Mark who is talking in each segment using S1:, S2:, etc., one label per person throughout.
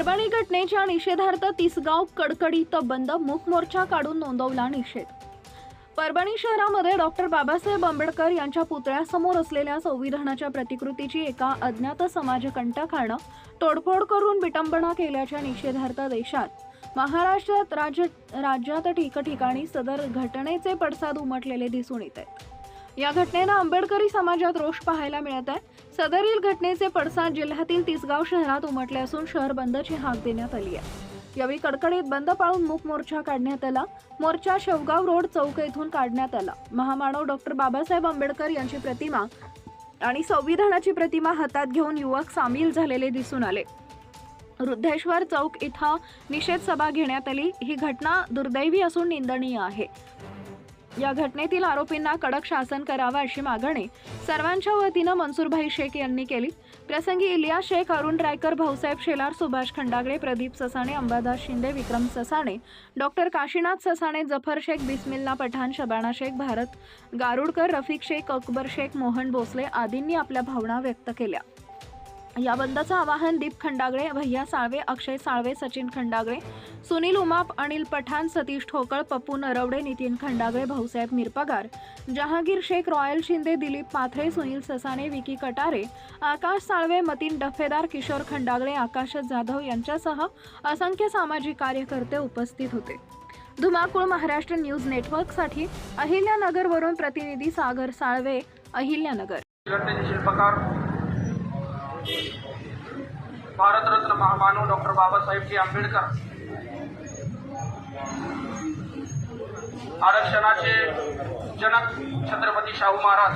S1: परभणी घटनेच्या निषेधार्थ तिसगाव कडकडीत बंद मूक मोर्चा काढून नोंदवला निषेध. परभणी शहरामध्ये डॉक्टर बाबासाहेब आंबेडकर यांच्या पुतळ्यासमोर असलेल्या संविधानाच्या प्रतिकृतीची एका अज्ञात समाजकंटकानं तोडफोड करून विटंबना केल्याच्या निषेधार्थ देशात महाराष्ट्रात राज्य राज्यात ठिकठिकाणी सदर घटनेचे पडसाद उमटलेले दिसून येत आहेत. या घटनेनं आंबेडकरी समाजात रोष पाहायला मिळत आहे. सदरील घटनेचे पडसाद जिल्ह्यातील तिसगाव शहरात उमटले असून शहर बंदची हाक देण्यात आली आहे. यावेळी कडकडीत बंद पाळून मूक मोर्चा काढण्यात आला. मोर्चा शेवगाव रोड चौक येथून काढण्यात आला. महामानव डॉक्टर बाबासाहेब आंबेडकर यांची प्रतिमा आणि संविधानाची प्रतिमा हातात घेऊन युवक सामील झालेले दिसून आले. वृद्धेश्वर चौक इथं निषेध सभा घेण्यात आली. ही घटना दुर्दैवी असून निंदनीय आहे. या घटनेतील आरोपींना कडक शासन करावं अशी मागणी सर्वांच्या वतीनं मनसूरभाई शेख यांनी केली. प्रसंगी इलिया शेख अरुण रायकर भाऊसाहेब शेलार सुभाष खंडागळे प्रदीप ससाणे अंबादास शिंदे विक्रम ससाणे डॉक्टर काशीनाथ ससाणे जफर शेख बिस्मिल्ला पठाण शबाना शेख भारत गारुडकर रफिक शेख अकबर शेख मोहन भोसले आदींनी आपल्या भावना व्यक्त केल्या. या बंदचं आवाहन दीप खंडागळे भैया साळवे अक्षय साळवे सचिन खंडागळे सुनील उमाप अनिल पठाण सतीश ठोकळ पप्पू नरवडे नितीन खंडागळे भाऊसाहेब मिरपगार जहांगीर शेख रॉयल शिंदे दिलीप पाथरे सुनील ससाणे विकी कटारे आकाश साळवे मतीन डफेदार किशोर खंडागळे आकाश जाधव यांच्यासह असंख्य सामाजिक कार्यकर्ते उपस्थित होते. धुमाकूळ महाराष्ट्र न्यूज नेटवर्कसाठी अहिल्यानगरवरून प्रतिनिधी सागर साळवे अहिल्यानगर.
S2: शिल्पकार भारतरत्न महामानव डॉक्टर बाबासाहेबजी आंबेडकर. आरक्षणाचे जनक छत्रपती शाहू महाराज.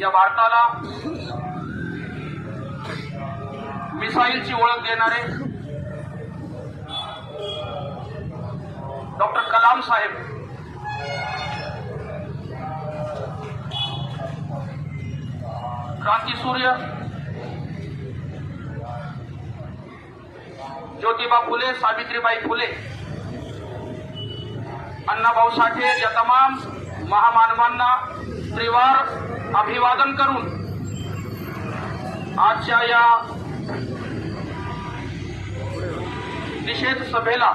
S2: या भारताला मिसाईलची ओळख देणारे डॉक्टर कलाम साहेब. क्रांतीसूर्य ज्योतिबा फुले सावित्रीबाई फुले अण्णाभाऊ साठे या तमाम महामानवांना त्रिवार अभिवादन करून आजच्या या निषेध सभेला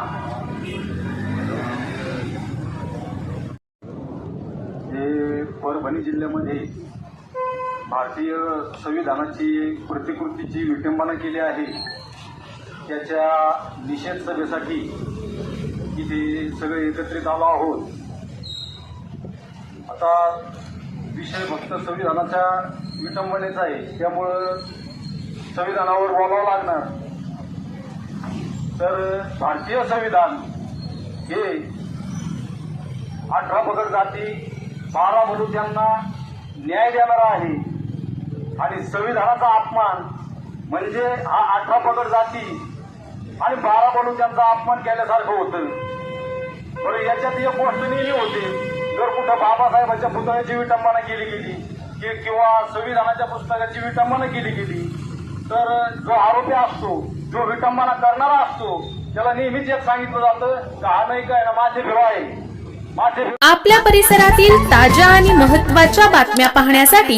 S3: परभणी जिल्ह्यामध्ये भारतीय संविधानाची प्रतिकृतीची विटंबना केली आहे. त्याच्या निषेध सभेसाठी इथे सगळे एकत्रित आलो आहोत. आता विषय फक्त संविधानाच्या विटंबनेचा आहे. त्यामुळं संविधानावर बोलावं लागणार. तर भारतीय संविधान हे अठरा पगड जाती बारा मनुष्यांना न्याय देणारा आहे. आणि संविधानाचा अपमान म्हणजे हा अठरा पगड जाती आणि बारा मनुष्यांचा अपमान केल्यासारखं होतं. बरं याच्यात एक गोष्ट नेली होती. जर कुठं बाबासाहेबांच्या पुतळ्याची विटंबना केली गेली कि- किंवा संविधानाच्या पुस्तकाची विटंबना केली गेली तर जो आरोपी असतो जो विटंबना करणारा असतो त्याला नेहमीच एक सांगितलं जातं का हा नाही काय ना माझे भिवा आहे. माझे
S4: आपल्या परिसरातील ताज्या आणि महत्त्वाच्या बातम्या पाहण्यासाठी